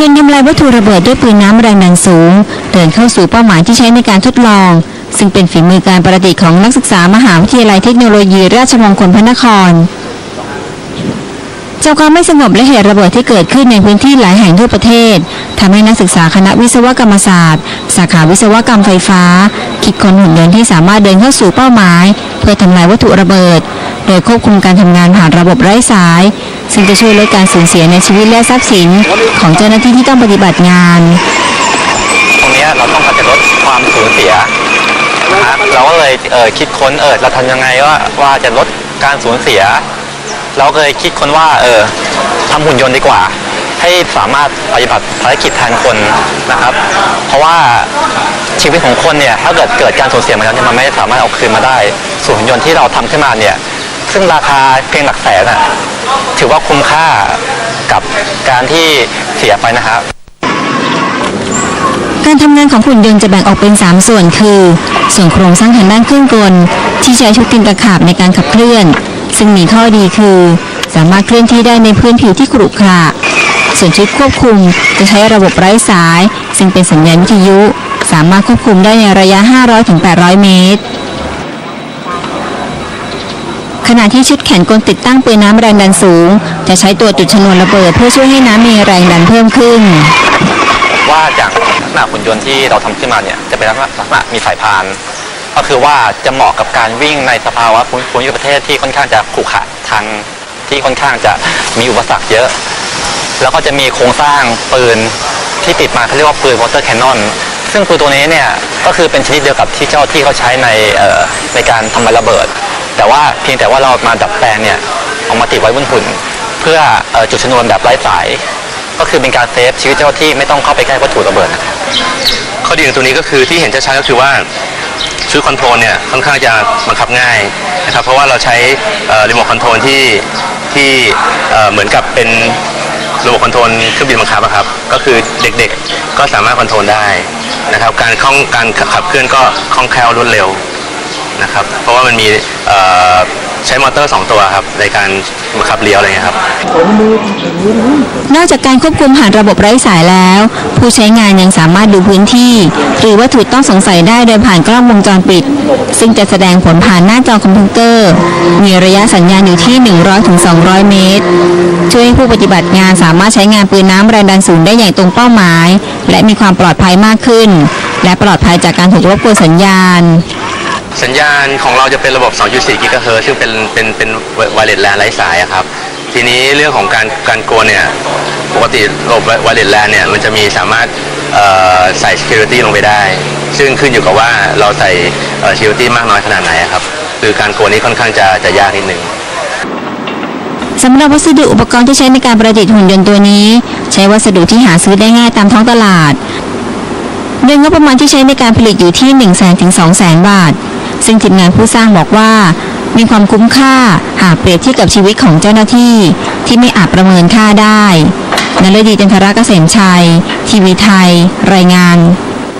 ยนต์ทำลายวัตถุระเบิดด้วยปืนน้ำแรงดันสูง เดินเข้าสู่เป้าหมายที่ใช้ในการทดลอง ซึ่งเป็นฝีมือการประดิษฐ์ของนักศึกษามหาวิทยาลัยเทคโนโลยี ราชมงคลพระนครจากความไม่สงบและเหตุระเบิดที่เกิดขึ้นในพื้นที่หลายแห่งทั่วประเทศทำให้นักศึกษาคณะวิศวกรรมศาสตร์ สาขาวิศวกรรมไฟฟ้า คิดค้นหุ่นยนต์ที่สามารถเดินเข้าสู่เป้าหมาย เพื่อทำลายวัตถุระเบิด ดยควบคุมการทำงานผ่านระบบไร้สาย ซึ่งจะช่วยลดการสูญเสียในชีวิตและทรัพย์สินของเจ้าหน้าที่ที่ต้องปฏิบัติงาน ตรงนี้เราต้องการจะลดความสูญเสียนะฮะเราก็เลยเออคิดค้นเออเราทำยังไงว่าว่าจะลดการสูญเสีย เราก็เลยคิดค้นว่าเออทำหุ่นยนต์ดีกว่า ให้สามารถปฏิบัติภารกิจแทนคนนะครับ เพราะว่าชีวิตของคนเนี่ยถ้าเกิดเกิดการสูญเสียมาแล้วเนี่ยมันไม่สามารถเอาคืนมาได้ส่วนหุ่นยนต์ที่เราทำขึ้นมาเนี่ย ซึ่งราคาเพียงหลักแสนน่ะถือว่าคุ้มค่ากับการที่เสียไปนะครับการทำงานของหุ่นยนต์จะแบ่งออกเป็น 3 ส่วนคือ ส่วนโครงสร้างทางด้านเครื่องกล ที่ใช้ชุดตินตะขาบในการขับเคลื่อน ซึ่งมีข้อดีคือ สามารถเคลื่อนที่ได้ในพื้นผิวที่ขรุขระส่วนชุดควบคุมจะใช้ระบบไร้สาย ซึ่งเป็นสัญญาณวิทยุ สามารถควบคุมได้ในระยะ 500-800 เมตร ขณะที่ชุดแขนกลติดตั้งปืนน้ำแรงดันสูง จะใช้ตัวจุดชนวนระเบิดเพื่อช่วยให้น้ำมีแรงดันเพิ่มขึ้น ว่าจากลักษณะหุ่นยนต์ที่เราทำขึ้นมาเนี่ยจะเป็นลักษณะลักษณะมีสายพาน ก็คือว่าจะเหมาะกับการวิ่งในสภาวะภูมิประเทศที่ค่อนข้างจะขรุขระทางที่ค่อนข้างจะมีอุปสรรคเยอะ แล้วก็จะมีโครงสร้างปืนที่ติดมาเขาเรียกว่าปืน water cannon ซึ่งปืนตัวนี้เนี่ยก็คือเป็นชนิดเดียวกับที่เจ้าที่เขาใช้ในเอ่อในการทำลายระเบิด แต่ว่าเพียงแต่ว่าเรามาดัดแปลงเนี่ยเอามาติดไว้บนหุ่น เพื่ออจุดชนวนแบบไร้สาย ก็คือเป็นการเซฟชีวิตเจ้าที่ไม่ต้องเข้าไปใกล้วัตถุระเบิดนะครับข้อดีของตัวนี้ก็คือที่เห็นชัดๆก็คือว่าชุดคอนโทรลเนี่ยค่อนข้างจะบังคับง่ายนะครับเพราะว่าเราใช้รีโมทคอนโทรลที่ที่เหมือนกับเป็นระบบคอนโทรลเครื่องบินบังคับอะครับ ก็คือเด็กๆก็สามารถคอนโทรลได้นะครับ การคล่องการขับเคลื่อนก็คล่องแคล่วรวดเร็ว นะครับ เพราะว่ามันมีใช้มอเตอร์ 2 ตัวครับในการบังคับเลี้ยวอะไรเงี้ยครับ นอกจากการควบคุมผ่านระบบไร้สายแล้ว ผู้ใช้งานยังสามารถดูพื้นที่ หรือวัตถุต้องสงสัยได้โดยผ่านกล้องวงจรปิด ซึ่งจะแสดงผลผ่านหน้าจอคอมพิวเตอร์ มีระยะสัญญาณอยู่ที่ 100-200 เมตร ช่วยให้ผู้ปฏิบัติงานสามารถใช้งานปืนน้ำแรงดันสูงได้อย่างตรงเป้าหมาย และมีความปลอดภัยมากขึ้น และปลอดภัยจากการถูกรบกวนสัญญาณ สัญญาณของเราจะเป็นระบบ 2.4 กิกะเฮิรตซ์ซึ่งเป็นเป็นเป็นไวเลสแลนไร้สายอะครับ ทีนี้เรื่องของการการโกนเนี่ย ปกติระบบไวเลสแลนเนี่ยมันจะมีสามารถเอ่อใส่ security ลงไปได้ ซึ่งขึ้นอยู่กับว่าเราใส่เอ่อ security มากน้อยขนาดไหนครับ คือการโกนนี้ค่อนข้างจะจะยากนิดนึงสำหรับวัสดุอุปกรณ์ที่ใช้ในการประดิษฐ์หุ่นยนต์ตัวนี้ ใช้วัสดุที่หาซื้อได้ง่ายตามท้องตลาดโดยงบประมาณที่ใช้ในการผลิตอยู่ที่ 1 0 0 0 0แสนถึง2 0 0 0 0 0 บาท ซึ่งทีมงานผู้สร้างบอกว่า มีความคุ้มค่าหากเปรียบเทียบกับชีวิตของเจ้าหน้าที่ที่ไม่อาจประเมินค่าได้นฤดีจันทรกเกษมชัย ทีวีไทย รายงาน